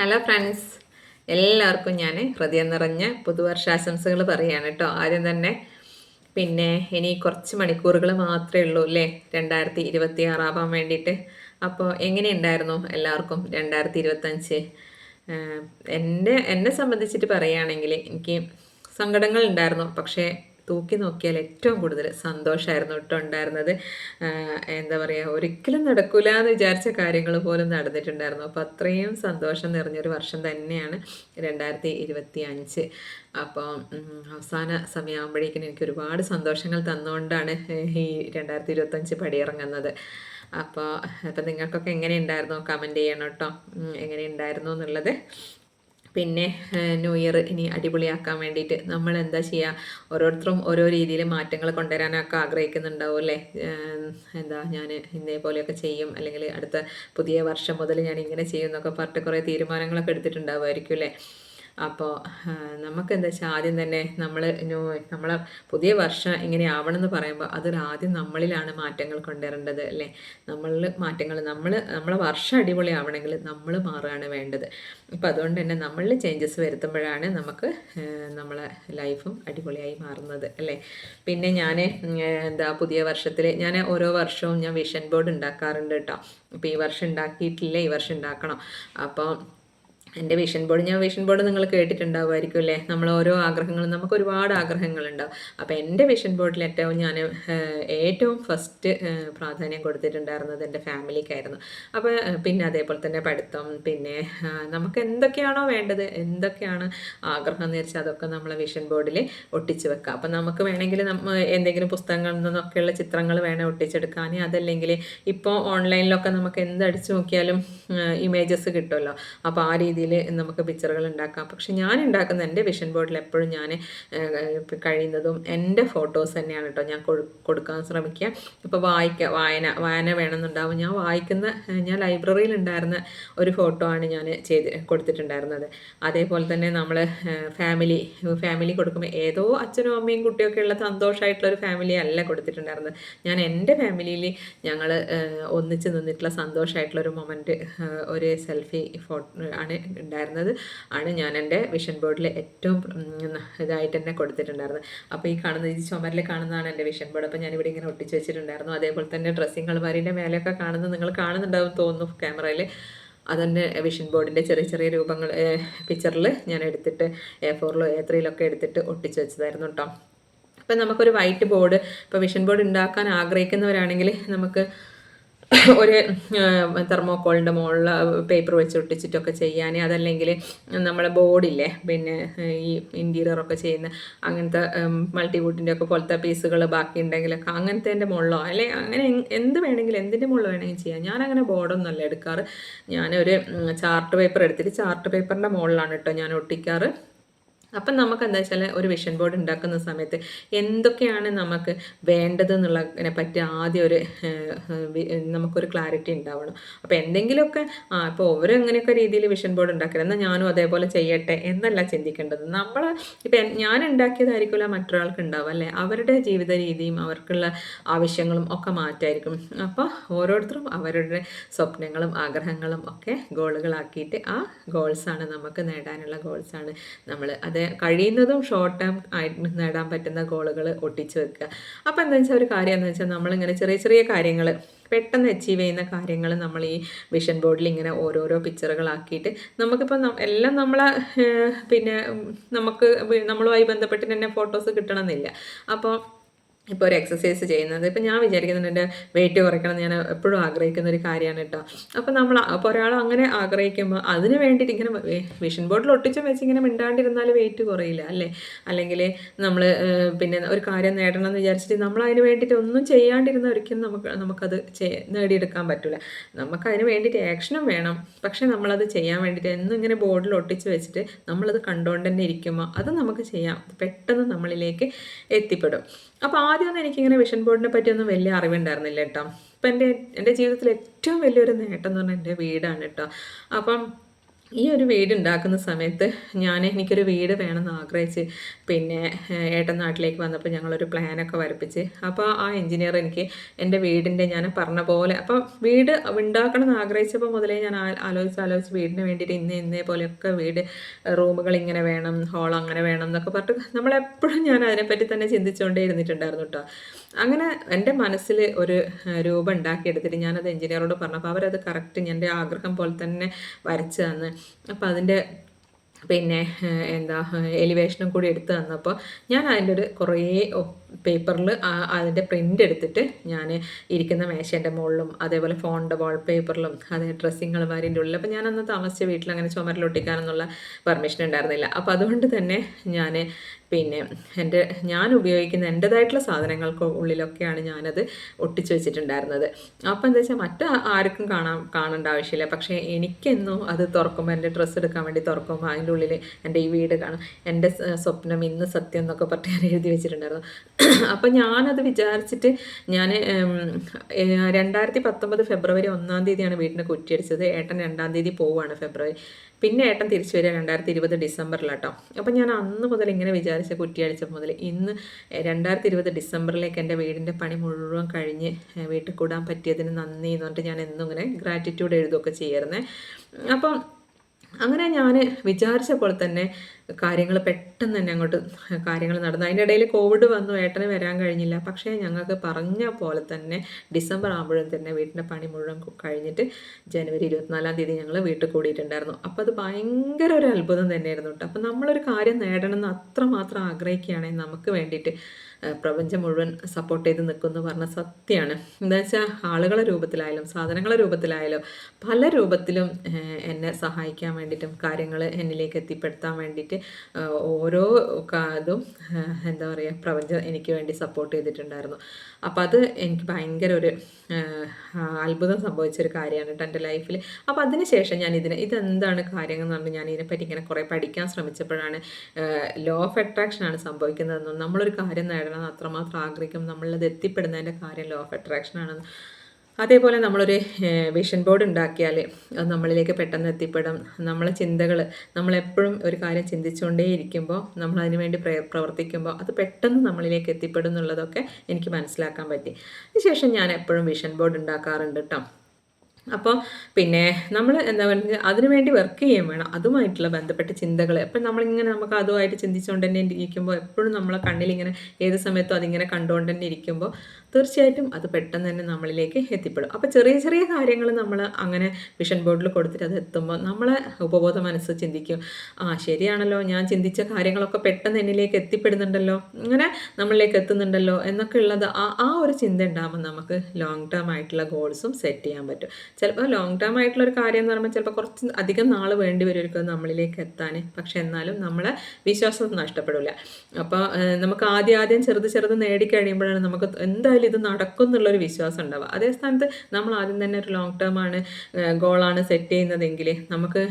Hello friends എല്ലാവർക്കും ഞാൻ ഹൃദയം നിറഞ്ഞ പുതുവർഷാശംസകൾ പറയുകയാണ് കേട്ടോ. ആദ്യം തന്നെ പിന്നെ ഇനി കുറച്ച് മണിക്കൂറുകൾ മാത്രമേ ഉള്ളൂ അല്ലേ? രണ്ടായിരത്തി ഇരുപത്തി ആറാവാൻ വേണ്ടിയിട്ട്. അപ്പോൾ എങ്ങനെയുണ്ടായിരുന്നു എല്ലാവർക്കും രണ്ടായിരത്തി ഇരുപത്തഞ്ച് എന്റെ എന്നെ സംബന്ധിച്ചിട്ട് പറയുകയാണെങ്കിൽ എനിക്ക് സങ്കടങ്ങൾ ഉണ്ടായിരുന്നു പക്ഷേ തൂക്കി നോക്കിയാൽ ഏറ്റവും കൂടുതൽ സന്തോഷമായിരുന്നു കേട്ടോ ഉണ്ടായിരുന്നത്. എന്താ പറയുക ഒരിക്കലും നടക്കില്ല എന്ന് വിചാരിച്ച കാര്യങ്ങൾ പോലും നടന്നിട്ടുണ്ടായിരുന്നു. അപ്പോൾ അത്രയും സന്തോഷം നിറഞ്ഞൊരു വർഷം തന്നെയാണ് രണ്ടായിരത്തി ഇരുപത്തി അഞ്ച് അപ്പോൾ അവസാന സമയമാകുമ്പോഴേക്കും എനിക്ക് ഒരുപാട് സന്തോഷങ്ങൾ തന്നുകൊണ്ടാണ് ഈ രണ്ടായിരത്തി ഇരുപത്തഞ്ച് പടിയിറങ്ങുന്നത്. അപ്പോൾ അപ്പോൾ നിങ്ങൾക്കൊക്കെ എങ്ങനെ ഉണ്ടായിരുന്നു കമന്റ് ചെയ്യണം കേട്ടോ. എങ്ങനെ ഉണ്ടായിരുന്നു എന്നുള്ളത്. പിന്നെ ന്യൂ ഇയർ ഇനി അടിപൊളിയാക്കാൻ വേണ്ടിയിട്ട് നമ്മൾ എന്താ ചെയ്യുക ഓരോരുത്തരും ഓരോ രീതിയിൽ മാറ്റങ്ങൾ കൊണ്ടുവരാനൊക്കെ ആഗ്രഹിക്കുന്നുണ്ടാവും അല്ലേ? എന്താ ഞാൻ ഇതേപോലെയൊക്കെ ചെയ്യും. അല്ലെങ്കിൽ അടുത്ത പുതിയ വർഷം മുതൽ ഞാൻ ഇങ്ങനെ ചെയ്യും എന്നൊക്കെ പറഞ്ഞിട്ട് കുറേ തീരുമാനങ്ങളൊക്കെ എടുത്തിട്ടുണ്ടാവുമായിരിക്കും അല്ലേ? അപ്പോൾ നമുക്ക് എന്താ വെച്ചാൽ ആദ്യം തന്നെ നമ്മൾ നമ്മളെ പുതിയ വർഷം ഇങ്ങനെ ആവണം എന്ന് പറയുമ്പോൾ അതിൽ ആദ്യം നമ്മളിലാണ് മാറ്റങ്ങൾ കൊണ്ടുവരേണ്ടത് അല്ലേ? നമ്മളിൽ മാറ്റങ്ങൾ നമ്മൾ നമ്മളെ വർഷം അടിപൊളിയാവണമെങ്കിൽ നമ്മൾ മാറുകയാണ് വേണ്ടത്. അപ്പോൾ അതുകൊണ്ട് തന്നെ നമ്മളിൽ ചേഞ്ചസ് വരുത്തുമ്പോഴാണ് നമുക്ക് നമ്മളെ ലൈഫും അടിപൊളിയായി മാറുന്നത് അല്ലേ? പിന്നെ ഞാൻ എന്താ പുതിയ വർഷത്തിൽ ഞാൻ ഓരോ വർഷവും ഞാൻ വിഷൻ ബോർഡ് ഉണ്ടാക്കാറുണ്ട് കേട്ടോ അപ്പോൾ ഈ വർഷം ഉണ്ടാക്കിയിട്ടില്ല ഈ വർഷം ഉണ്ടാക്കണം. അപ്പോൾ എന്റെ വിഷൻ ബോർഡ് ഞാൻ വിഷൻ ബോർഡ് നിങ്ങൾ കേട്ടിട്ടുണ്ടാവുമായിരിക്കും അല്ലേ? നമ്മൾ ഓരോ ആഗ്രഹങ്ങളും നമുക്ക് ഒരുപാട് ആഗ്രഹങ്ങളുണ്ടാവും. അപ്പോൾ എന്റെ വിഷൻ ബോർഡിൽ ഏറ്റവും ഞാൻ ഏറ്റവും ഫസ്റ്റ് പ്രാധാന്യം കൊടുത്തിട്ടുണ്ടായിരുന്നത് എന്റെ ഫാമിലിക്കായിരുന്നു. അപ്പോൾ പിന്നെ അതേപോലെ തന്നെ പഠിത്തം പിന്നെ നമുക്ക് എന്തൊക്കെയാണോ വേണ്ടത് എന്തൊക്കെയാണ് ആഗ്രഹം എന്ന് വെച്ചാൽ അതൊക്കെ നമ്മളെ വിഷൻ ബോർഡിൽ ഒട്ടിച്ചു വെക്കാം. അപ്പോൾ നമുക്ക് വേണമെങ്കിൽ നമ്മ എന്തെങ്കിലും പുസ്തകങ്ങളിൽ നിന്നൊക്കെയുള്ള ചിത്രങ്ങൾ വേണേൽ ഒട്ടിച്ചെടുക്കാൻ അതല്ലെങ്കിൽ ഇപ്പോൾ ഓൺലൈനിലൊക്കെ നമുക്ക് എന്തടിച്ചു നോക്കിയാലും ഇമേജസ് കിട്ടുമല്ലോ. അപ്പോൾ ആ രീതിയിൽ നമുക്ക് പിക്ചറുകൾ ഉണ്ടാക്കാം. പക്ഷെ ഞാൻ ഉണ്ടാക്കുന്ന എന്റെ വിഷൻ ബോർഡിൽ എപ്പോഴും ഞാൻ കഴിയുന്നതും എന്റെ ഫോട്ടോസ് തന്നെയാണ് കേട്ടോ ഞാൻ കൊടുക്കാൻ ശ്രമിക്കുക. ഇപ്പോൾ വായിക്കുക വായന വായന വേണമെന്നുണ്ടാവും. ഞാൻ വായിക്കുന്ന ഞാൻ ലൈബ്രറിയിൽ ഉണ്ടായിരുന്ന ഒരു ഫോട്ടോ ആണ് ഞാൻ ചെയ്ത് കൊടുത്തിട്ടുണ്ടായിരുന്നത്. അതേപോലെ തന്നെ നമ്മൾ ഫാമിലി ഫാമിലി കൊടുക്കുമ്പോൾ ഏതോ അച്ഛനും അമ്മയും കുട്ടിയൊക്കെ ഉള്ള സന്തോഷമായിട്ടുള്ള ഒരു ഫാമിലി അല്ല കൊടുത്തിട്ടുണ്ടായിരുന്നത്. ഞാൻ എന്റെ ഫാമിലിയിൽ ഞങ്ങൾ ഒന്നിച്ച് നിന്നിട്ടുള്ള സന്തോഷമായിട്ടുള്ള ഒരു മൊമെന്റ് ഒരു സെൽഫി ഫോട്ടോ ആണ് ഉണ്ടായിരുന്നത് ആണ് ഞാൻ എന്റെ വിഷൻ ബോർഡിൽ ഏറ്റവും ഇതായിട്ട് തന്നെ കൊടുത്തിട്ടുണ്ടായിരുന്നത്. അപ്പോൾ ഈ കാണുന്ന ഈ ചുമരിൽ കാണുന്നതാണ് എന്റെ വിഷൻ ബോർഡ് അപ്പോൾ ഞാനിവിടെ ഇങ്ങനെ ഒട്ടിച്ച് വെച്ചിട്ടുണ്ടായിരുന്നു. അതേപോലെ തന്നെ ഡ്രസ്സിങ് അൾമാരിന്റെ മേലെയൊക്കെ കാണുന്നത് നിങ്ങൾ കാണുന്നുണ്ടാവും തോന്നുന്നു ക്യാമറയിൽ. അതെന്റെ വിഷൻ ബോർഡിന്റെ ചെറിയ ചെറിയ രൂപങ്ങൾ പിക്ചറിൽ ഞാൻ എടുത്തിട്ട് എ ഫോറിലോ എ ത്രീയിലൊക്കെ എടുത്തിട്ട് ഒട്ടിച്ച് വെച്ചതായിരുന്നു കേട്ടോ. ഇപ്പം നമുക്കൊരു വൈറ്റ് ബോർഡ് ഇപ്പോൾ വിഷൻ ബോർഡ് ഉണ്ടാക്കാൻ ആഗ്രഹിക്കുന്നവരാണെങ്കിൽ നമുക്ക് ഒരു തെർമോക്കോളിന്റെ മുകളിൽ പേപ്പർ വെച്ച് ഒട്ടിച്ചിട്ടൊക്കെ ചെയ്യാൻ അതല്ലെങ്കിൽ നമ്മളെ ബോർഡില്ലേ പിന്നെ ഈ ഇന്റീരിയറൊക്കെ ചെയ്യുന്ന അങ്ങനത്തെ മൾട്ടിവുഡിന്റെ ഒക്കെ പോലത്തെ പീസുകൾ ബാക്കി ഉണ്ടെങ്കിലൊക്കെ അങ്ങനത്തെ മുകളിലോ അല്ലെ അങ്ങനെ എന്ത് വേണമെങ്കിലും എന്തിന്റെ മുകളിൽ വേണമെങ്കിൽ ചെയ്യാം. ഞാനങ്ങനെ ബോർഡൊന്നുമല്ല എടുക്കാറ്. ഞാനൊരു ചാർട്ട് പേപ്പർ എടുത്തിട്ട് ചാർട്ട് പേപ്പറിന്റെ മുകളിലാണ് കേട്ടോ ഞാൻ ഒട്ടിക്കാറ്. അപ്പം നമുക്ക് എന്താ വെച്ചാൽ ഒരു വിഷൻ ബോർഡ് ഉണ്ടാക്കുന്ന സമയത്ത് എന്തൊക്കെയാണ് നമുക്ക് വേണ്ടത് എന്നുള്ളതിനെ പറ്റി ആദ്യം ഒരു നമുക്കൊരു ക്ലാരിറ്റി ഉണ്ടാവണം. അപ്പോൾ എന്തെങ്കിലുമൊക്കെ ആ ഇപ്പോൾ ഓരോ എങ്ങനെയൊക്കെ രീതിയിൽ വിഷൻ ബോർഡ് ഉണ്ടാക്കരുത്. എന്നാൽ ഞാനും അതേപോലെ ചെയ്യട്ടെ എന്നല്ല ചിന്തിക്കേണ്ടത്. നമ്മൾ ഇപ്പം ഞാൻ ഉണ്ടാക്കിയതായിരിക്കില്ല മറ്റൊരാൾക്ക് ഉണ്ടാവുക അല്ലേ? അവരുടെ ജീവിത രീതിയും അവർക്കുള്ള ആവശ്യങ്ങളും ഒക്കെ മാറ്റായിരിക്കും. അപ്പോൾ ഓരോരുത്തരും അവരുടെ സ്വപ്നങ്ങളും ആഗ്രഹങ്ങളും ഒക്കെ ഗോളുകളാക്കിയിട്ട് ആ ഗോൾസാണ് നമുക്ക് നേടാനുള്ള ഗോൾസാണ് നമ്മൾ അത് കഴിയുന്നതും ഷോർട്ട് ടേം ആയിട്ട് നേടാൻ പറ്റുന്ന ഗോളുകൾ ഒട്ടിച്ചു വെക്കുക. അപ്പോൾ എന്താ വെച്ചാൽ ഒരു കാര്യം എന്താ വെച്ചാൽ നമ്മളിങ്ങനെ ചെറിയ ചെറിയ കാര്യങ്ങൾ പെട്ടെന്ന് അച്ചീവ് ചെയ്യുന്ന കാര്യങ്ങൾ നമ്മൾ ഈ വിഷൻ ബോർഡിൽ ഇങ്ങനെ ഓരോരോ പിക്ചറുകളാക്കിയിട്ട് നമുക്കിപ്പോൾ എല്ലാം നമ്മളെ പിന്നെ നമുക്ക് നമ്മളുമായി ബന്ധപ്പെട്ട് തന്നെ ഫോട്ടോസ് കിട്ടണമെന്നില്ല. അപ്പോൾ ഇപ്പോൾ ഒരു എക്സസൈസ് ചെയ്യുന്നത്. ഇപ്പം ഞാൻ വിചാരിക്കുന്നുണ്ട് എന്റെ വെയിറ്റ് കുറയ്ക്കണം ഞാൻ എപ്പോഴും ആഗ്രഹിക്കുന്ന ഒരു കാര്യമാണ് കേട്ടോ. അപ്പോൾ നമ്മൾ അപ്പോൾ ഒരാൾ അങ്ങനെ ആഗ്രഹിക്കുമ്പോൾ അതിന് വേണ്ടിയിട്ട് ഇങ്ങനെ വിഷൻ ബോർഡിൽ ഒട്ടിച്ചും വെച്ച് ഇങ്ങനെ മിണ്ടാണ്ടിരുന്നാൽ വെയിറ്റ് കുറയില്ല അല്ലേ? അല്ലെങ്കിൽ നമ്മൾ പിന്നെ ഒരു കാര്യം നേടണം എന്ന് വിചാരിച്ചിട്ട് നമ്മൾ അതിന് വേണ്ടിയിട്ട് ഒന്നും ചെയ്യാണ്ടിരുന്ന ഒരിക്കലും നമുക്ക് നമുക്കത് നേടിയെടുക്കാൻ പറ്റില്ല നമുക്ക് അതിന് വേണ്ടിയിട്ട് ആക്ഷനും വേണം. പക്ഷേ നമ്മളത് ചെയ്യാൻ വേണ്ടിയിട്ട് എന്നും ഇങ്ങനെ ബോർഡിൽ ഒട്ടിച്ച് വെച്ചിട്ട് നമ്മളത് കണ്ടുകൊണ്ട് തന്നെ ഇരിക്കുമ്പോൾ അത് നമുക്ക് ചെയ്യാം. പെട്ടെന്ന് നമ്മളിലേക്ക് എത്തിപ്പെടും. അപ്പോൾ ആദ്യമൊന്നും എനിക്കിങ്ങനെ വിഷൻ ബോർഡിനെ പറ്റിയൊന്നും വലിയ അറിവുണ്ടായിരുന്നില്ല കേട്ടോ. അപ്പം എന്റെ എന്റെ ജീവിതത്തിൽ ഏറ്റവും വലിയൊരു നേട്ടം എന്ന് പറഞ്ഞാൽ എന്റെ വീടാണ് കേട്ടോ. അപ്പം ഈ ഒരു വീട് ഉണ്ടാക്കുന്ന സമയത്ത് ഞാൻ എനിക്കൊരു വീട് വേണമെന്ന് ആഗ്രഹിച്ച് പിന്നെ ഏട്ടൻ നാട്ടിലേക്ക് വന്നപ്പോൾ ഞങ്ങളൊരു പ്ലാനൊക്കെ വരപ്പിച്ച്. അപ്പോൾ ആ എഞ്ചിനീയർ എനിക്ക് എന്റെ വീടിന്റെ ഞാൻ പറഞ്ഞ പോലെ അപ്പോൾ വീട് ഉണ്ടാക്കണം എന്ന് ആഗ്രഹിച്ചപ്പോൾ മുതലേ ഞാൻ ആലോചിച്ച് ആലോചിച്ച് വീടിന് വേണ്ടിയിട്ട് ഇന്ന് ഇന്നേ പോലെയൊക്കെ വീട് റൂമുകൾ ഇങ്ങനെ വേണം ഹോൾ അങ്ങനെ വേണം എന്നൊക്കെ പറഞ്ഞിട്ട് നമ്മളെപ്പോഴും ഞാൻ അതിനെപ്പറ്റി തന്നെ ചിന്തിച്ചുകൊണ്ടേ ഇരുന്നിട്ടുണ്ടായിരുന്നു കേട്ടോ. അങ്ങനെ എന്റെ മനസ്സിൽ ഒരു രൂപം ഉണ്ടാക്കിയെടുത്തിട്ട് ഞാനത് എഞ്ചിനീയറോട് പറഞ്ഞപ്പോൾ അവരത് കറക്റ്റ് എന്റെ ആഗ്രഹം പോലെ തന്നെ വരച്ചു തന്ന്. അപ്പോൾ അതിന്റെ പിന്നെ എന്താ എലിവേഷനും കൂടി എടുത്ത് തന്നപ്പോൾ ഞാൻ അതിന്റെ ഒരു കുറേ പേപ്പറിൽ അതിന്റെ പ്രിന്റ് എടുത്തിട്ട് ഞാൻ ഇരിക്കുന്ന മേശേന്റെ മുകളിലും അതേപോലെ ഫോണിന്റെ വാൾപേപ്പറിലും അതേ ഡ്രസ്സിങ് അലമാരിന്റെ ഉള്ളിൽ. അപ്പോൾ ഞാൻ അന്ന് താമസിച്ച വീട്ടിൽ അങ്ങനെ ചുമരിലൊട്ടിക്കാനൊന്നുള്ള പെർമിഷൻ ഉണ്ടായിരുന്നില്ല. അപ്പോൾ അതുകൊണ്ട് തന്നെ ഞാൻ പിന്നെ എന്റെ ഞാൻ ഉപയോഗിക്കുന്ന എന്റേതായിട്ടുള്ള സാധനങ്ങൾക്ക് ഉള്ളിലൊക്കെയാണ് ഞാനത് ഒട്ടിച്ചു വെച്ചിട്ടുണ്ടായിരുന്നത്. അപ്പോൾ എന്താ വെച്ചാൽ മറ്റ് ആർക്കും കാണാൻ കാണേണ്ട ആവശ്യമില്ല. പക്ഷേ എനിക്കെന്നും അത് തുറക്കുമ്പോൾ എന്റെ ഡ്രസ്സ് എടുക്കാൻ വേണ്ടി തുറക്കുമ്പോൾ അതിന്റെ ഉള്ളിൽ എന്റെ ഈ വീട് കാണും. എന്റെ സ്വപ്നം ഇന്ന് സത്യം എന്നൊക്കെ പറഞ്ഞ് ഞാൻ എഴുതി വെച്ചിട്ടുണ്ടായിരുന്നു. അപ്പം ഞാനത് വിചാരിച്ചിട്ട് ഞാൻ രണ്ടായിരത്തി പത്തൊമ്പത് ഫെബ്രുവരി ഒന്നാം തീയതിയാണ് വീട്ടിനെ കുറ്റിയടിച്ചത്. ഏട്ടൻ രണ്ടാം തീയതി പോവുകയാണ് ഫെബ്രുവരി. പിന്നെ ഏട്ടൻ തിരിച്ചു വരിക രണ്ടായിരത്തി ഇരുപത് ഡിസംബറിലാട്ടോ അപ്പം ഞാൻ അന്ന് മുതൽ ഇങ്ങനെ വിചാരിച്ച കുറ്റിയടിച്ചപ്പോൾ മുതൽ ഇന്ന് രണ്ടായിരത്തി ഇരുപത് ഡിസംബറിലേക്ക് എന്റെ വീടിന്റെ പണി മുഴുവൻ കഴിഞ്ഞ് വീട്ടിൽ കൂടാൻ പറ്റിയതിന് നന്ദി എന്ന് പറഞ്ഞിട്ട് ഞാൻ എന്നും ഇങ്ങനെ ഗ്രാറ്റിറ്റ്യൂഡ് എഴുതുകയൊക്കെ ചെയ്യായിരുന്നേ അപ്പം അങ്ങനെ ഞാൻ വിചാരിച്ച പോലെ തന്നെ കാര്യങ്ങൾ പെട്ടെന്ന് തന്നെ അങ്ങോട്ട് കാര്യങ്ങൾ നടന്നു. അതിന്റെ ഇടയിൽ കോവിഡ് വന്നു ഏട്ടന് വരാൻ കഴിഞ്ഞില്ല. പക്ഷേ ഞങ്ങൾക്ക് പറഞ്ഞ പോലെ തന്നെ ഡിസംബർ ആകുമ്പോഴും തന്നെ വീട്ടിന്റെ പണി മുഴുവൻ കഴിഞ്ഞിട്ട് ജനുവരി ഇരുപത്തിനാലാം തീയതി ഞങ്ങൾ വീട്ടിൽ കൂടിയിട്ടുണ്ടായിരുന്നു. അപ്പോൾ അത് ഭയങ്കര ഒരു അത്ഭുതം തന്നെയായിരുന്നു കേട്ടോ. അപ്പോൾ നമ്മളൊരു കാര്യം നേടണമെന്ന് അത്രമാത്രം ആഗ്രഹിക്കുകയാണെങ്കിൽ നമുക്ക് വേണ്ടിയിട്ട് പ്രപഞ്ചം മുഴുവൻ സപ്പോർട്ട് ചെയ്ത് നിൽക്കുന്ന പറഞ്ഞ സത്യമാണ്. എന്താ വെച്ചാൽ ആളുകളെ രൂപത്തിലായാലും സാധനങ്ങളെ രൂപത്തിലായാലും പല രൂപത്തിലും എന്നെ സഹായിക്കാൻ വേണ്ടിയിട്ടും കാര്യങ്ങൾ എന്നിലേക്ക് എത്തിപ്പെടുത്താൻ വേണ്ടിയിട്ട് ഓരോ ഇതും എന്താ പറയുക പ്രപഞ്ചം എനിക്ക് വേണ്ടി സപ്പോർട്ട് ചെയ്തിട്ടുണ്ടായിരുന്നു. അപ്പോൾ അത് എനിക്ക് ഭയങ്കര ഒരു അത്ഭുതം സംഭവിച്ച അത്ഭുതം സംഭവിച്ചൊരു കാര്യമാണ് കേട്ടോ എന്റെ ലൈഫിൽ അപ്പോൾ അതിന് ശേഷം ഞാൻ ഇതിന് ഇതെന്താണ് കാര്യങ്ങൾ എന്ന് പറഞ്ഞാൽ ഞാൻ ഇതിനെപ്പറ്റി ഇങ്ങനെ കുറേ പഠിക്കാൻ ശ്രമിച്ചപ്പോഴാണ് ലോ ഓഫ് അട്രാക്ഷനാണ് സംഭവിക്കുന്നതെന്നും നമ്മളൊരു കാര്യം നേടണം എന്ന് അത്രമാത്രം ആഗ്രഹിക്കും. നമ്മളത് എത്തിപ്പെടുന്നതിന്റെ കാര്യം ലോ ഓഫ് അട്രാക്ഷൻ ആണെന്ന് അതേപോലെ നമ്മളൊരു വിഷൻ ബോർഡ് ഉണ്ടാക്കിയാൽ അത് നമ്മളിലേക്ക് പെട്ടെന്ന് എത്തിപ്പെടും. നമ്മളെ ചിന്തകൾ നമ്മളെപ്പോഴും ഒരു കാര്യം ചിന്തിച്ചുകൊണ്ടേ ഇരിക്കുമ്പോൾ നമ്മൾ അതിനു വേണ്ടി പ്രവർത്തിക്കുമ്പോൾ അത് പെട്ടെന്ന് നമ്മളിലേക്ക് എത്തിപ്പെടും എന്നുള്ളതൊക്കെ എനിക്ക് മനസ്സിലാക്കാൻ പറ്റി. അതിനുശേഷം ഞാൻ എപ്പോഴും വിഷൻ ബോർഡ് ഉണ്ടാക്കാറുണ്ട് കേട്ടോ അപ്പോൾ പിന്നെ നമ്മൾ എന്താ പറയുക അതിനു വേണ്ടി വർക്ക് ചെയ്യാൻ വേണം. അതുമായിട്ടുള്ള ബന്ധപ്പെട്ട ചിന്തകൾ അപ്പം നമ്മളിങ്ങനെ നമുക്ക് അതുമായിട്ട് ചിന്തിച്ചുകൊണ്ട് തന്നെ ഇരിക്കുമ്പോൾ എപ്പോഴും നമ്മളെ കണ്ണിൽ ഇങ്ങനെ ഏത് സമയത്തും അതിങ്ങനെ കണ്ടുകൊണ്ട് തന്നെ ഇരിക്കുമ്പോൾ തീർച്ചയായിട്ടും അത് പെട്ടെന്ന് തന്നെ നമ്മളിലേക്ക് എത്തിപ്പെടും. അപ്പോൾ ചെറിയ ചെറിയ കാര്യങ്ങൾ നമ്മൾ അങ്ങനെ വിഷൻ ബോർഡിൽ കൊടുത്തിട്ട് അത് എത്തുമ്പോൾ നമ്മളെ ഉപബോധ മനസ്സ് ചിന്തിക്കും. ആ ശരിയാണല്ലോ ഞാൻ ചിന്തിച്ച കാര്യങ്ങളൊക്കെ പെട്ടെന്ന് എന്നിലേക്ക് എത്തിപ്പെടുന്നുണ്ടല്ലോ ഇങ്ങനെ നമ്മളിലേക്ക് എത്തുന്നുണ്ടല്ലോ എന്നൊക്കെ ഉള്ളത് ആ ആ ഒരു ചിന്ത ഉണ്ടാകുമ്പോൾ നമുക്ക് ലോങ് ടേം ആയിട്ടുള്ള ഗോൾസും സെറ്റ് ചെയ്യാൻ പറ്റും. ചിലപ്പോൾ ലോങ് ടേം ആയിട്ടുള്ള ഒരു കാര്യം എന്ന് പറയുമ്പോൾ ചിലപ്പോൾ കുറച്ച് അധികം നാൾ വേണ്ടി വരുമായിരിക്കും നമ്മളിലേക്ക് എത്താൻ. പക്ഷെ എന്നാലും നമ്മളെ വിശ്വാസം നഷ്ടപ്പെടില്ല. അപ്പോൾ നമുക്ക് ആദ്യം ആദ്യം ചെറുത് ചെറുത് നേടിക്കഴിയുമ്പോഴാണ് നമുക്ക് എന്തായാലും ഇത് നടക്കും എന്നുള്ളൊരു വിശ്വാസം ഉണ്ടാവുക. അതേ സ്ഥാനത്ത് നമ്മൾ ആദ്യം തന്നെ ഒരു ലോങ് ടേം ആണ് ഗോളാണ് സെറ്റ് ചെയ്യുന്നതെങ്കിൽ നമുക്ക്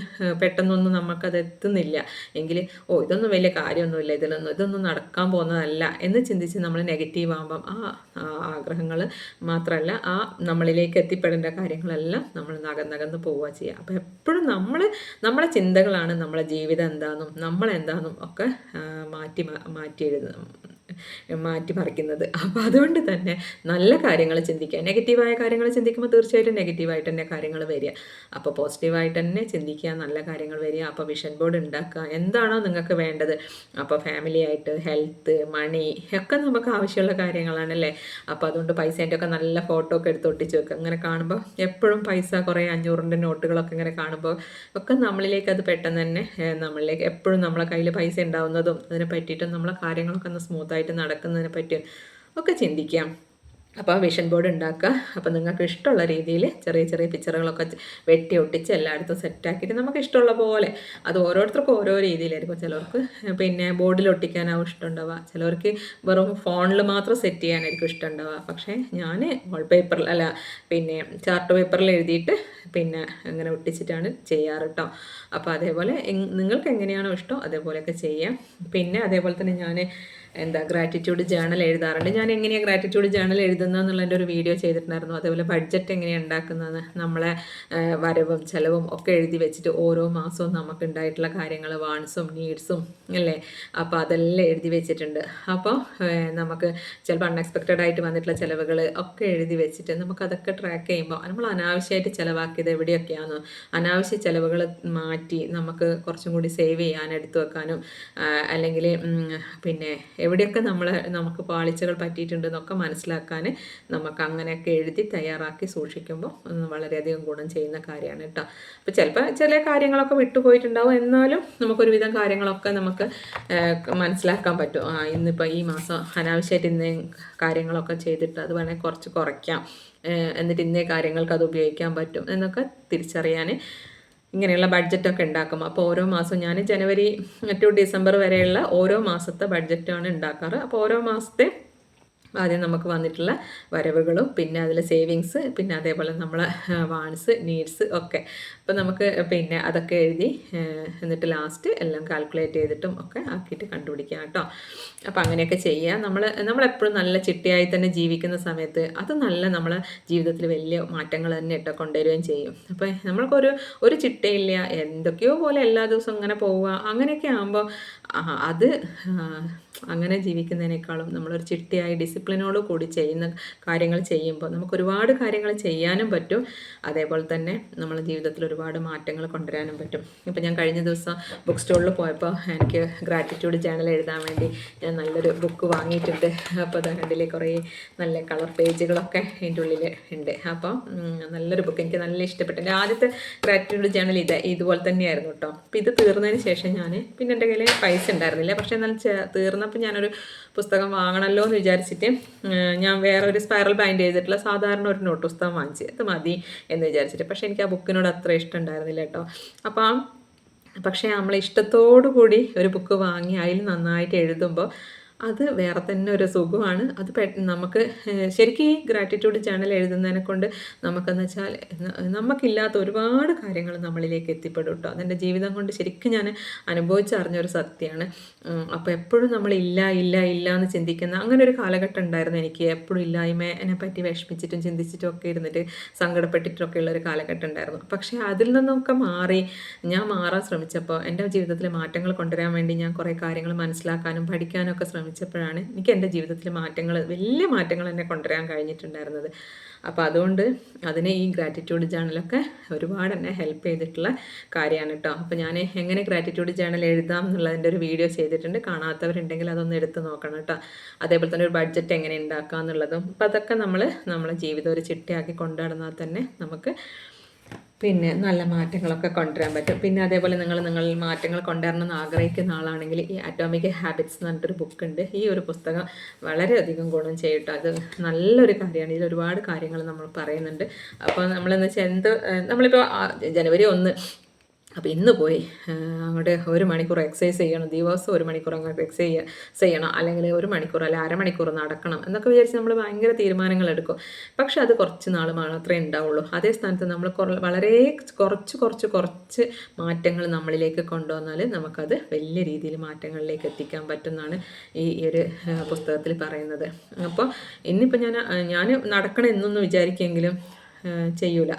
പെട്ടെന്നൊന്നും നമുക്കത് എത്തുന്നില്ല. എങ്കിൽ ഓ ഇതൊന്നും വലിയ കാര്യമൊന്നുമില്ല ഇതിലൊന്നും ഇതൊന്നും നടക്കാൻ പോകുന്നതല്ല എന്ന് ചിന്തിച്ച് നമ്മൾ നെഗറ്റീവ് ആകുമ്പം ആ ആഗ്രഹങ്ങൾ മാത്രമല്ല ആ നമ്മളിലേക്ക് എത്തിപ്പെടേണ്ട കാര്യങ്ങളെല്ലാം നമ്മൾ നകന്നകന്ന് പോവുക ചെയ്യുക. അപ്പോൾ എപ്പോഴും നമ്മൾ നമ്മളെ ചിന്തകളാണ് നമ്മളെ ജീവിതം എന്താണെന്നും നമ്മളെന്താണെന്നും ഒക്കെ മാറ്റി മാറ്റി എഴുതുന്നത്. മാറ്റി മറിക്കുന്നത്. അപ്പോൾ അതുകൊണ്ട് തന്നെ നല്ല കാര്യങ്ങൾ ചിന്തിക്കുക. നെഗറ്റീവായ കാര്യങ്ങൾ ചിന്തിക്കുമ്പോൾ തീർച്ചയായിട്ടും നെഗറ്റീവായിട്ട് തന്നെ കാര്യങ്ങൾ വരിക. അപ്പോൾ പോസിറ്റീവായിട്ട് തന്നെ ചിന്തിക്കുക നല്ല കാര്യങ്ങൾ വരിക. അപ്പോൾ വിഷൻ ബോർഡ് ഉണ്ടാക്കുക. എന്താണോ നിങ്ങൾക്ക് വേണ്ടത്. അപ്പോൾ ഫാമിലി ആയിട്ട് ഹെൽത്ത് മണി ഒക്കെ നമുക്ക് ആവശ്യമുള്ള കാര്യങ്ങളാണല്ലേ? അപ്പോൾ അതുകൊണ്ട് പൈസേന്റെ ഒക്കെ നല്ല ഫോട്ടോ ഒക്കെ എടുത്ത് ഒട്ടിച്ച് വെക്കുക. അങ്ങനെ കാണുമ്പോൾ എപ്പോഴും പൈസ കുറേ അഞ്ഞൂറിന്റെ നോട്ടുകളൊക്കെ ഇങ്ങനെ കാണുമ്പോൾ ഒക്കെ നമ്മളിലേക്ക് അത് പെട്ടെന്ന് തന്നെ നമ്മളിലേക്ക് എപ്പോഴും നമ്മളെ കയ്യിൽ പൈസ ഉണ്ടാവുന്നതും അതിനെ പറ്റിയിട്ടും നമ്മളെ കാര്യങ്ങളൊക്കെ ഒന്ന് സ്മൂത്തായിട്ട് നടക്കുന്നതിനെ പറ്റിയും ഒക്കെ ചിന്തിക്കാം. അപ്പോൾ വിഷൻ ബോർഡ് ഉണ്ടാക്കുക. അപ്പോൾ നിങ്ങൾക്ക് ഇഷ്ടമുള്ള രീതിയിൽ ചെറിയ ചെറിയ പിക്ചറുകളൊക്കെ വെട്ടി ഒട്ടിച്ച് എല്ലായിടത്തും സെറ്റാക്കിയിട്ട് നമുക്ക് ഇഷ്ടമുള്ള പോലെ അത് ഓരോരുത്തർക്കും ഓരോ രീതിയിലായിരിക്കും. ചിലർക്ക് പിന്നെ ബോർഡിൽ ഒട്ടിക്കാനാവും ഇഷ്ടമുണ്ടാവുക. ചിലർക്ക് വെറും ഫോണിൽ മാത്രം സെറ്റ് ചെയ്യാനായിരിക്കും ഇഷ്ടമുണ്ടാവുക. പക്ഷേ ഞാൻ വാൾപേപ്പറിൽ അല്ല പിന്നെ ചാർട്ട് പേപ്പറിൽ എഴുതിയിട്ട് പിന്നെ അങ്ങനെ ഒട്ടിച്ചിട്ടാണ് ചെയ്യാറ് കേട്ടോ അപ്പോൾ അതേപോലെ നിങ്ങൾക്ക് എങ്ങനെയാണോ ഇഷ്ടം അതേപോലെയൊക്കെ ചെയ്യാം. പിന്നെ അതേപോലെ തന്നെ ഞാൻ എന്താ ഗ്രാറ്റിറ്റ്യൂഡ് ജേണൽ എഴുതാറുണ്ട്. ഞാൻ എങ്ങനെയാണ് ഗ്രാറ്റിറ്റ്യൂഡ് ജേണൽ എഴുതുന്നത് എന്നുള്ളതിന്റെ ഒരു വീഡിയോ ചെയ്തിട്ടുണ്ടായിരുന്നു. അതേപോലെ ബഡ്ജറ്റ് എങ്ങനെയാണ് ഉണ്ടാക്കുന്നത് നമ്മളെ വരവും ചിലവും ഒക്കെ എഴുതി വെച്ചിട്ട് ഓരോ മാസവും നമുക്ക് ഉണ്ടായിട്ടുള്ള കാര്യങ്ങൾ വാൺസും നീഡ്സും അല്ലേ? അപ്പോൾ അതെല്ലാം എഴുതി വെച്ചിട്ടുണ്ട്. അപ്പോൾ നമുക്ക് ചിലപ്പോൾ അൺഎക്സ്പെക്റ്റഡ് ആയിട്ട് വന്നിട്ടുള്ള ചിലവുകൾ ഒക്കെ എഴുതി വെച്ചിട്ട് നമുക്കതൊക്കെ ട്രാക്ക് ചെയ്യുമ്പോൾ നമ്മൾ അനാവശ്യമായിട്ട് ചിലവാക്കിയത് എവിടെയൊക്കെയാണോ അനാവശ്യ ചിലവുകൾ മാറ്റി നമുക്ക് കുറച്ചും കൂടി സേവ് ചെയ്യാൻ എടുത്തു വെക്കാനും അല്ലെങ്കിൽ പിന്നെ എവിടെയൊക്കെ നമ്മൾ നമുക്ക് പാളിച്ചകൾ പറ്റിയിട്ടുണ്ടെന്നൊക്കെ മനസ്സിലാക്കാൻ നമുക്ക് അങ്ങനെയൊക്കെ എഴുതി തയ്യാറാക്കി സൂക്ഷിക്കുമ്പോൾ വളരെയധികം ഗുണം ചെയ്യുന്ന കാര്യമാണ് കേട്ടോ. അപ്പോൾ ചിലപ്പോൾ ചില കാര്യങ്ങളൊക്കെ വിട്ടുപോയിട്ടുണ്ടാവും. എന്നാലും നമുക്കൊരുവിധം കാര്യങ്ങളൊക്കെ നമുക്ക് മനസ്സിലാക്കാൻ പറ്റും. ആ ഇന്നിപ്പോൾ ഈ മാസം അനാവശ്യമായിട്ട് ഇന്നേ കാര്യങ്ങളൊക്കെ ചെയ്തിട്ട് അത് വേണമെങ്കിൽ കുറച്ച് കുറയ്ക്കാം. എന്നിട്ട് ഇന്നേ കാര്യങ്ങൾക്ക് അത് ഉപയോഗിക്കാൻ പറ്റും എന്നൊക്കെ തിരിച്ചറിയാൻ ഇങ്ങനെയുള്ള ബഡ്ജറ്റൊക്കെ ഉണ്ടാക്കും. അപ്പോൾ ഓരോ മാസവും ഞാൻ ജനുവരി ടു ഡിസംബർ വരെയുള്ള ഓരോ മാസത്തെ ബഡ്ജറ്റാണ് ഉണ്ടാക്കാറ്. അപ്പോൾ ഓരോ മാസത്തെ ആദ്യം നമുക്ക് വന്നിട്ടുള്ള വരവുകളും പിന്നെ അതിൽ സേവിങ്സ് പിന്നെ അതേപോലെ നമ്മളെ വാൺസ് നീഡ്സ് ഒക്കെ. അപ്പോൾ നമുക്ക് പിന്നെ അതൊക്കെ എഴുതി എന്നിട്ട് ലാസ്റ്റ് എല്ലാം കാൽക്കുലേറ്റ് ചെയ്തിട്ടും ഒക്കെ ആക്കിയിട്ട് കണ്ടുപിടിക്കാം കേട്ടോ. അപ്പോൾ അങ്ങനെയൊക്കെ ചെയ്യുക നമ്മൾ നമ്മളെപ്പോഴും നല്ല ചിട്ടയായി തന്നെ ജീവിക്കുന്ന സമയത്ത് അത് നല്ല നമ്മളെ ജീവിതത്തിൽ വലിയ മാറ്റങ്ങൾ തന്നെ ഇട്ട് കൊണ്ടുവരികയും ചെയ്യും. അപ്പോൾ നമ്മൾക്കൊരു ഒരു ചിട്ടയില്ല എന്തൊക്കെയോ പോലെ എല്ലാ ദിവസവും അങ്ങനെ പോവുക അങ്ങനെയൊക്കെ ആകുമ്പോൾ അത് അങ്ങനെ ജീവിക്കുന്നതിനേക്കാളും നമ്മളൊരു ചിട്ടയായി ഡിസിപ്ലിനോട് കൂടി ചെയ്യുന്ന കാര്യങ്ങൾ ചെയ്യുമ്പോൾ നമുക്ക് ഒരുപാട് കാര്യങ്ങൾ ചെയ്യാനും പറ്റും. അതേപോലെ തന്നെ നമ്മളെ ജീവിതത്തിൽ ഒരുപാട് മാറ്റങ്ങൾ കൊണ്ടുവരാനും പറ്റും. ഇപ്പം ഞാൻ കഴിഞ്ഞ ദിവസം ബുക്ക് സ്റ്റോളിൽ പോയപ്പോൾ എനിക്ക് ഗ്രാറ്റിറ്റ്യൂഡ് ജേണൽ എഴുതാൻ വേണ്ടി ഞാൻ നല്ലൊരു ബുക്ക് വാങ്ങിയിട്ടുണ്ട്. അപ്പോൾ അത് കുറേ നല്ല കളർ പേജുകളൊക്കെ അതിന്റെ ഉള്ളിൽ ഉണ്ട്. അപ്പോൾ നല്ലൊരു ബുക്ക് എനിക്ക് നല്ല ഇഷ്ടപ്പെട്ടു. എന്റെ ആദ്യത്തെ ഗ്രാറ്റിറ്റ്യൂഡ് ജേണൽ ഇത് ഇതുപോലെ തന്നെയായിരുന്നു കേട്ടോ. അപ്പോൾ ഇത് തീർന്നതിന് ശേഷം ഞാൻ പിന്നെ എന്റെ കയ്യിൽ പൈസ ഉണ്ടായിരുന്നില്ല. പക്ഷേ എന്നാലും ചെ- തീർന്നപ്പോൾ ഞാനൊരു പുസ്തകം വാങ്ങണമല്ലോ എന്ന് വിചാരിച്ചിട്ട് ഞാൻ വേറെ ഒരു സ്പൈറൽ ബൈൻഡ് ചെയ്തിട്ടുള്ള സാധാരണ ഒരു നോട്ട് പുസ്തകം വാങ്ങിച്ച് അത് മതി എന്ന് വിചാരിച്ചിട്ട്. പക്ഷേ എനിക്ക് ആ ബുക്കിനോട് അത്ര ഇഷ്ടം ഉണ്ടായിരുന്നില്ല കേട്ടോ. അപ്പം പക്ഷേ നമ്മൾ ഇഷ്ടത്തോടു കൂടി ഒരു ബുക്ക് വാങ്ങി അതിൽ നന്നായിട്ട് എഴുതുമ്പോൾ അത് വേറെ തന്നെ ഒരു സുഖമാണ്. അത് നമുക്ക് ശരിക്കും ഈ ഗ്രാറ്റിറ്റ്യൂഡ് ജേണൽ എഴുതുന്നതിനെ കൊണ്ട് നമുക്കെന്ന് വെച്ചാൽ നമുക്കില്ലാത്ത ഒരുപാട് കാര്യങ്ങൾ നമ്മളിലേക്ക് എത്തിപ്പെടും കേട്ടോ അതെന്റെ ജീവിതം കൊണ്ട് ശരിക്കും ഞാൻ അനുഭവിച്ചറിഞ്ഞൊരു സത്യമാണ്. അപ്പോൾ എപ്പോഴും നമ്മൾ ഇല്ല ഇല്ല ഇല്ല എന്ന് ചിന്തിക്കുന്ന അങ്ങനെ ഒരു കാലഘട്ടം ഉണ്ടായിരുന്നു എനിക്ക്. എപ്പോഴും ഇല്ലായ്മേനെ പറ്റി വിഷമിച്ചിട്ടും ചിന്തിച്ചിട്ടും ഒക്കെ ഇരുന്നിട്ട് സങ്കടപ്പെട്ടിട്ടൊക്കെ ഉള്ള ഒരു കാലഘട്ടം ഉണ്ടായിരുന്നു. പക്ഷേ അതിൽ നിന്നൊക്കെ മാറി ഞാൻ മാറാൻ ശ്രമിച്ചപ്പോൾ എന്റെ ജീവിതത്തിൽ മാറ്റങ്ങൾ കൊണ്ടുവരാൻ വേണ്ടി ഞാൻ കുറേ കാര്യങ്ങൾ മനസ്സിലാക്കാനും പഠിക്കാനും ഒക്കെ ശ്രമിച്ചപ്പോഴാണ് എനിക്ക് എന്റെ ജീവിതത്തിൽ മാറ്റങ്ങൾ വലിയ മാറ്റങ്ങൾ എന്നെ കൊണ്ടുവരാൻ കഴിഞ്ഞിട്ടുണ്ടായിരുന്നത്. അപ്പോൾ അതുകൊണ്ട് അതിനെ ഈ ഗ്രാറ്റിറ്റ്യൂഡ് ജേണലൊക്കെ ഒരുപാട് എന്നെ ഹെൽപ്പ് ചെയ്തിട്ടുള്ള കാര്യമാണ് കേട്ടോ. അപ്പോൾ ഞാൻ എങ്ങനെ ഗ്രാറ്റിറ്റ്യൂഡ് ജേണൽ എഴുതാം എന്നുള്ളതിന്റെ ഒരു വീഡിയോ ചെയ്തിട്ടുണ്ട്. കാണാത്തവരുണ്ടെങ്കിൽ അതൊന്ന് എടുത്ത് നോക്കണം കേട്ടോ. അതേപോലെ തന്നെ ഒരു ബഡ്ജറ്റ് എങ്ങനെ ഉണ്ടാക്കാം എന്നുള്ളതും. അപ്പോൾ അതൊക്കെ നമ്മൾ നമ്മളെ ജീവിതം ഒരു ചിട്ടയാക്കി കൊണ്ടുനടന്നാൽ തന്നെ നമുക്ക് പിന്നെ നല്ല മാറ്റങ്ങളൊക്കെ കൊണ്ടുവരാൻ പറ്റും. പിന്നെ അതേപോലെ നിങ്ങൾ നിങ്ങൾ മാറ്റങ്ങൾ കൊണ്ടുവരണം എന്ന് ആഗ്രഹിക്കുന്ന ആളാണെങ്കിൽ ഈ അറ്റോമിക് ഹാബിറ്റ്സ് എന്ന് പറഞ്ഞിട്ടൊരു ബുക്ക് ഉണ്ട്. ഈ ഒരു പുസ്തകം വളരെയധികം ഗുണം ചെയ്യട്ടോ അത് നല്ലൊരു കാര്യമാണ്. ഇതിൽ ഒരുപാട് കാര്യങ്ങൾ നമ്മൾ പറയുന്നുണ്ട്. അപ്പോൾ നമ്മളെന്ന് വെച്ചാൽ എന്ത് നമ്മളിപ്പോൾ ജനുവരി ഒന്ന് അപ്പോൾ ഇന്ന് പോയി അവിടെ ഒരു മണിക്കൂർ എക്സസൈസ് ചെയ്യണം ദിവസം ഒരു മണിക്കൂർ അങ്ങോട്ട് എക്സസൈസ് ചെയ്യണം അല്ലെങ്കിൽ ഒരു മണിക്കൂർ അല്ലെങ്കിൽ അരമണിക്കൂർ നടക്കണം എന്നൊക്കെ വിചാരിച്ച് നമ്മൾ ഭയങ്കര തീരുമാനങ്ങൾ എടുക്കും. പക്ഷെ അത് കുറച്ച് നാൾ മാത്രമേ ഉണ്ടാവുള്ളൂ. അതേ സ്ഥാനത്ത് നമ്മൾ വളരെ കുറച്ച് കുറച്ച് കുറച്ച് മാറ്റങ്ങൾ നമ്മളിലേക്ക് കൊണ്ടുവന്നാൽ നമുക്കത് വലിയ രീതിയിൽ മാറ്റങ്ങളിലേക്ക് എത്തിക്കാൻ പറ്റുമെന്നാണ് ഈ ഒരു പുസ്തകത്തിൽ പറയുന്നത്. അപ്പോൾ ഇന്നിപ്പോൾ ഞാൻ ഞാൻ നടക്കണം എന്നൊന്നും വിചാരിക്കുമെങ്കിലും ചെയ്യൂല.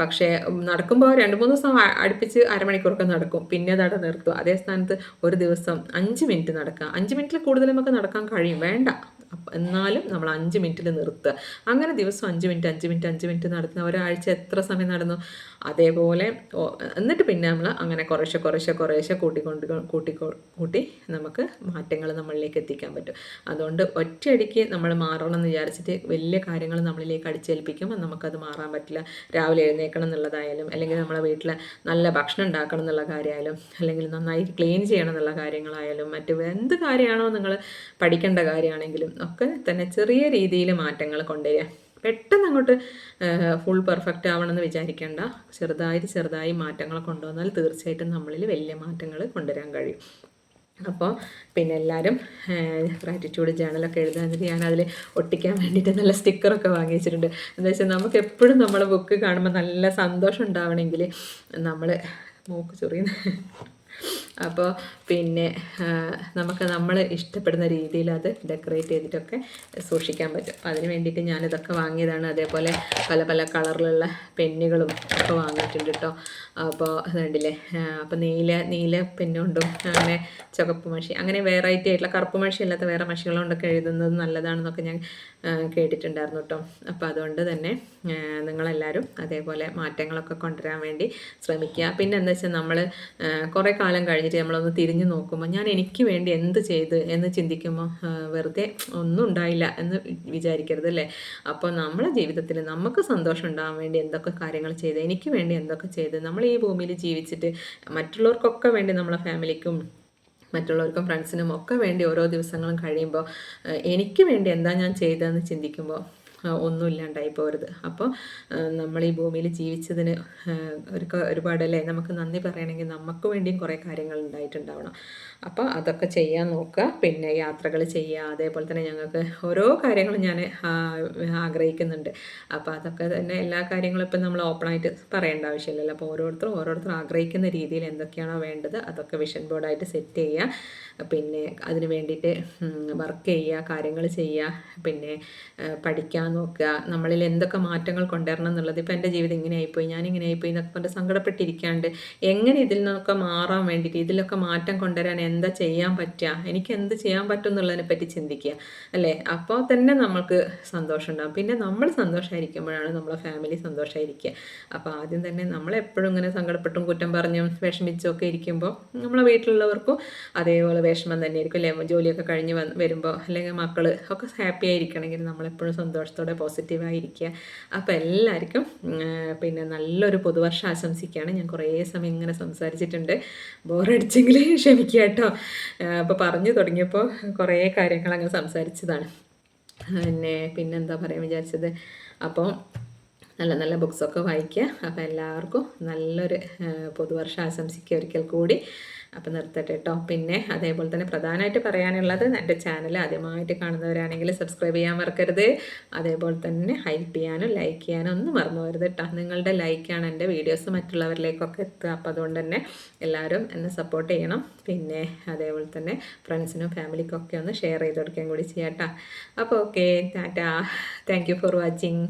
പക്ഷേ നടക്കുമ്പോൾ രണ്ട് മൂന്ന് ദിവസം അടുപ്പിച്ച് അരമണിക്കൂറൊക്കെ നടക്കും. പിന്നെ അത് അവിടെ നിർത്തും. അതേ സ്ഥാനത്ത് ഒരു ദിവസം അഞ്ച് മിനിറ്റ് നടക്കുക അഞ്ച് മിനിറ്റിൽ കൂടുതൽ നമുക്ക് നടക്കാൻ കഴിയും. വേണ്ട. എന്നാലും നമ്മൾ അഞ്ച് മിനിറ്റിൽ നിർത്തുക. അങ്ങനെ ദിവസം അഞ്ച് മിനിറ്റ് അഞ്ച് മിനിറ്റ് അഞ്ച് മിനിറ്റ് നടത്തുന്ന ഒരാഴ്ച എത്ര സമയം നടന്നു? അതേപോലെ എന്നിട്ട് പിന്നെ നമ്മൾ അങ്ങനെ കുറേശ്ശെ കുറേശ്ശെ കുറേശ്ശെ കൂട്ടിക്കൊണ്ട് കൂട്ടി കൂട്ടി നമുക്ക് മാറ്റങ്ങൾ നമ്മളിലേക്ക് എത്തിക്കാൻ പറ്റും. അതുകൊണ്ട് ഒറ്റയടിക്ക് നമ്മൾ മാറണം എന്ന് വിചാരിച്ചിട്ട് വലിയ കാര്യങ്ങൾ നമ്മളിലേക്ക് അടിച്ചേൽപ്പിക്കുമ്പോൾ നമുക്കത് മാറാൻ പറ്റില്ല. രാവിലെ എഴുന്നേക്കണം എന്നുള്ളതായാലും അല്ലെങ്കിൽ നമ്മളെ വീട്ടിൽ നല്ല ഭക്ഷണം ഉണ്ടാക്കണം എന്നുള്ള കാര്യമായാലും അല്ലെങ്കിൽ നന്നായി ക്ലീൻ ചെയ്യണം എന്നുള്ള കാര്യങ്ങളായാലും മറ്റ് എന്ത് കാര്യമാണോ നിങ്ങൾ പഠിക്കേണ്ട കാര്യമാണെങ്കിലും ഒക്കെ തന്നെ ചെറിയ രീതിയിൽ മാറ്റങ്ങൾ കൊണ്ടുവരിക. പെട്ടെന്ന് അങ്ങോട്ട് ഫുൾ പെർഫെക്റ്റ് ആവണമെന്ന് വിചാരിക്കേണ്ട. ചെറുതായി ചെറുതായി മാറ്റങ്ങൾ കൊണ്ടുവന്നാൽ തീർച്ചയായിട്ടും നമ്മളിൽ വലിയ മാറ്റങ്ങൾ കൊണ്ടുവരാൻ കഴിയും. അപ്പോൾ പിന്നെ എല്ലാവരും ഗ്രാറ്റിറ്റ്യൂഡ് ജേണലൊക്കെ എഴുതാൻ വേണ്ടി ഞാൻ അതിൽ ഒട്ടിക്കാൻ വേണ്ടിയിട്ട് നല്ല സ്റ്റിക്കറൊക്കെ വാങ്ങി വെച്ചിട്ടുണ്ട്. എന്താ വെച്ചാൽ നമുക്ക് എപ്പോഴും നമ്മളെ ബുക്ക് കാണുമ്പോൾ നല്ല സന്തോഷം ഉണ്ടാവണമെങ്കിൽ നമ്മൾ മൂക്ക് ചൊറിയുന്ന അപ്പോൾ പിന്നെ നമുക്ക് നമ്മൾ ഇഷ്ടപ്പെടുന്ന രീതിയിൽ അത് ഡെക്കറേറ്റ് ചെയ്തിട്ടൊക്കെ സൂക്ഷിക്കാൻ പറ്റും. അതിന് വേണ്ടിയിട്ട് ഞാനിതൊക്കെ വാങ്ങിയതാണ്. അതേപോലെ പല പല കളറിലുള്ള പെന്നുകളും ഒക്കെ വാങ്ങിയിട്ടുണ്ട് കേട്ടോ അപ്പോൾ അതുണ്ടല്ലേ അപ്പോൾ നീല നീല പെന്നുകൊണ്ടും അങ്ങനെ ചുവപ്പ് മഷി അങ്ങനെ വെറൈറ്റി ആയിട്ടുള്ള കറുപ്പ് മഷി അല്ലാത്ത വേറെ മഷികളുണ്ടൊക്കെ എഴുതുന്നത് നല്ലതാണെന്നൊക്കെ ഞാൻ കേട്ടിട്ടുണ്ടായിരുന്നു കേട്ടോ അപ്പോൾ അതുകൊണ്ട് തന്നെ നിങ്ങളെല്ലാവരും അതേപോലെ മാറ്റങ്ങളൊക്കെ കൊണ്ടുവരാൻ വേണ്ടി ശ്രമിക്കുക. പിന്നെ എന്താ വെച്ചാൽ നമ്മൾ കുറേ കാലം കഴിഞ്ഞിട്ട് നമ്മളൊന്ന് തിരിഞ്ഞു നോക്കുമ്പോൾ ഞാൻ എനിക്ക് വേണ്ടി എന്ത് ചെയ്ത് എന്ന് ചിന്തിക്കുമ്പോൾ വെറുതെ ഒന്നും ഉണ്ടായില്ല എന്ന് വിചാരിക്കരുത് അല്ലേ? അപ്പോൾ നമ്മളെ ജീവിതത്തിൽ നമുക്ക് സന്തോഷം ഉണ്ടാകാൻ വേണ്ടി എന്തൊക്കെ കാര്യങ്ങൾ ചെയ്ത് എനിക്ക് വേണ്ടി എന്തൊക്കെ ചെയ്ത് നമ്മൾ ഈ ഭൂമിയിൽ ജീവിച്ചിട്ട് മറ്റുള്ളവർക്കൊക്കെ വേണ്ടി നമ്മളെ ഫാമിലിക്കും മറ്റുള്ളവർക്കും ഫ്രണ്ട്സിനും ഒക്കെ വേണ്ടി ഓരോ ദിവസങ്ങളും കഴിയുമ്പോൾ എനിക്ക് വേണ്ടി എന്താ ഞാൻ ചെയ്തതെന്ന് ചിന്തിക്കുമ്പോൾ ഒന്നുമില്ലാണ്ടായി പോരുത്. അപ്പോൾ നമ്മൾ ഈ ഭൂമിയിൽ ജീവിച്ചതിന് ഒരു ഒരുപാട് അല്ലേ നമുക്ക് നന്ദി പറയണമെങ്കിൽ നമുക്ക് വേണ്ടിയും കുറേ കാര്യങ്ങൾ ഉണ്ടായിട്ടുണ്ടാവണം. അപ്പോൾ അതൊക്കെ ചെയ്യാൻ നോക്കുക. പിന്നെ യാത്രകൾ ചെയ്യുക. അതേപോലെ തന്നെ ഞങ്ങൾക്ക് ഓരോ കാര്യങ്ങളും ഞാൻ ആഗ്രഹിക്കുന്നുണ്ട്. അപ്പോൾ അതൊക്കെ തന്നെ എല്ലാ കാര്യങ്ങളും ഇപ്പം നമ്മൾ ഓപ്പണായിട്ട് പറയേണ്ട ആവശ്യമില്ലല്ലോ. അപ്പോൾ ഓരോരുത്തരും ഓരോരുത്തരും ആഗ്രഹിക്കുന്ന രീതിയിൽ എന്തൊക്കെയാണോ വേണ്ടത് അതൊക്കെ വിഷൻ ബോർഡായിട്ട് സെറ്റ് ചെയ്യുക. പിന്നെ അതിന് വേണ്ടിയിട്ട് വർക്ക് ചെയ്യുക കാര്യങ്ങൾ ചെയ്യുക. പിന്നെ പഠിക്കാൻ നോക്കുക. നമ്മളിൽ എന്തൊക്കെ മാറ്റങ്ങൾ കൊണ്ടുവരണം എന്നുള്ളത് ഇപ്പോൾ എന്റെ ജീവിതം ഇങ്ങനെ ആയിപ്പോയി. ഞാൻ ഇങ്ങനെ ആയിപ്പോയി എന്നൊക്കെ പറഞ്ഞിട്ട് സങ്കടപ്പെട്ടിരിക്കാണ്ട് എങ്ങനെ ഇതിൽ നിന്നൊക്കെ മാറാൻ വേണ്ടിയിട്ട് ഇതിലൊക്കെ മാറ്റം കൊണ്ടുവരാൻ എന്താ ചെയ്യാൻ പറ്റുക എനിക്ക് എന്ത് ചെയ്യാൻ പറ്റും എന്നുള്ളതിനെ പറ്റി ചിന്തിക്കുക. അല്ലേ? അപ്പോൾ തന്നെ നമ്മൾക്ക് സന്തോഷം ഉണ്ടാകും പിന്നെ നമ്മൾ സന്തോഷമായിരിക്കുമ്പോഴാണ് നമ്മളെ ഫാമിലി സന്തോഷമായിരിക്കുക അപ്പോൾ ആദ്യം തന്നെ നമ്മളെപ്പോഴും ഇങ്ങനെ സങ്കടപ്പെട്ടും കുറ്റം പറഞ്ഞും വിഷമിച്ചും ഒക്കെ ഇരിക്കുമ്പോൾ നമ്മളെ വീട്ടിലുള്ളവർക്കും അതേപോലെ വിഷമം തന്നെ ആയിരിക്കും. അല്ലേ? ജോലിയൊക്കെ കഴിഞ്ഞ് വന്ന് വരുമ്പോൾ അല്ലെങ്കിൽ മക്കൾ ഒക്കെ ഹാപ്പി ആയിരിക്കണമെങ്കിൽ നമ്മളെപ്പോഴും സന്തോഷത്തോടെ പോസിറ്റീവായിരിക്കുക അപ്പോൾ എല്ലാവർക്കും പിന്നെ നല്ലൊരു പുതുവർഷം ആശംസിക്കുകയാണ്. ഞാൻ കുറേ സമയം ഇങ്ങനെ സംസാരിച്ചിട്ടുണ്ട്. ബോറടിച്ചെങ്കിൽ ക്ഷമിക്കുക അപ്പോൾ പറഞ്ഞു തുടങ്ങിയപ്പോൾ കുറേ കാര്യങ്ങൾ അങ്ങ് സംസാരിച്ചതാണ്. പിന്നെ പിന്നെന്താ പറയാൻ വിചാരിച്ചത്? അപ്പോൾ നല്ല നല്ല ബുക്സൊക്കെ വായിക്കുക. അപ്പോൾ എല്ലാവർക്കും നല്ലൊരു പുതുവർഷം ആശംസിക്കുക ഒരിക്കൽ കൂടി. അപ്പോൾ നിർത്തട്ടെ കേട്ടോ പിന്നെ അതേപോലെ തന്നെ പ്രധാനമായിട്ട് പറയാനുള്ളത് എന്റെ ചാനൽ ആദ്യമായിട്ട് കാണുന്നവരാണെങ്കിൽ സബ്സ്ക്രൈബ് ചെയ്യാൻ മറക്കരുത്. അതേപോലെ തന്നെ ഹൈപ്പ് ചെയ്യാനും ലൈക്ക് ചെയ്യാനും ഒന്നും മറന്നു പോകരുത് കേട്ടോ നിങ്ങളുടെ ലൈക്കാണ് എന്റെ വീഡിയോസ് മറ്റുള്ളവരിലേക്കൊക്കെ എത്തുക. അപ്പോൾ അതുകൊണ്ട് തന്നെ എല്ലാവരും എന്നെ സപ്പോർട്ട് ചെയ്യണം. പിന്നെ അതേപോലെ തന്നെ ഫ്രണ്ട്സിനും ഫാമിലിക്കൊക്കെ ഒന്ന് ഷെയർ ചെയ്ത് കൊടുക്കുകയും കൂടി ചെയ്യാം കേട്ടോ അപ്പോൾ okay tata. Thank for watching